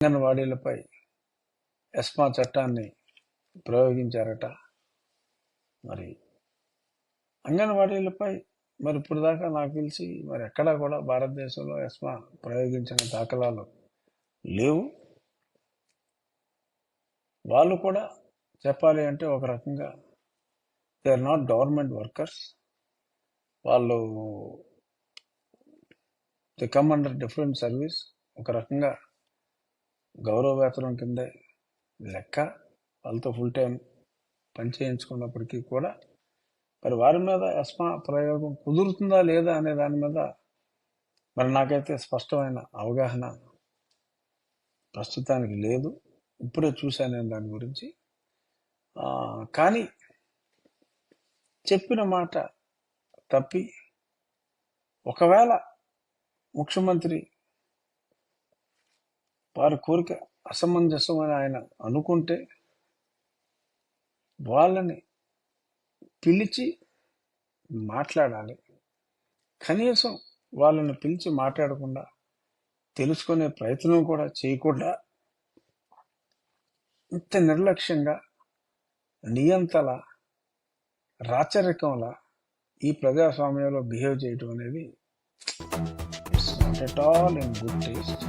అంగన్వాడీలపై ESMA చట్టాన్ని ప్రయోగించారట. మరి అంగన్వాడీలపై మరి ఇప్పుడు దాకా నాకు తెలిసి మరి ఎక్కడా కూడా భారతదేశంలో ఎస్మా ప్రయోగించిన దాఖలాలు లేవు. వాళ్ళు కూడా చెప్పాలి అంటే ఒక రకంగా they are not government workers వాళ్ళు they come under different service ఒక రకంగా గౌరవ వేతనం కిందే లెక్క. వాళ్ళతో ఫుల్ టైం పని చేయించుకున్నప్పటికీ కూడా మరి వారి మీద యస్మా ప్రయోగం కుదురుతుందా లేదా అనే దాని మీద మరి నాకైతే స్పష్టమైన అవగాహన ప్రస్తుతానికి లేదు. ఇప్పుడే చూశాను నేను దాని గురించి. కానీ చెప్పిన మాట తప్పి ఒకవేళ ముఖ్యమంత్రి వారి కోరిక అసమంజసం అని ఆయన అనుకుంటే వాళ్ళని పిలిచి మాట్లాడాలి. కనీసం వాళ్ళని పిలిచి మాట్లాడకుండా తెలుసుకునే ప్రయత్నం కూడా చేయకుండా ఇంత నిర్లక్ష్యంగా నియంతల రాచరికంలా ఈ ప్రజాస్వామ్యంలో బిహేవ్ చేయటం అనేది it's not at all in good taste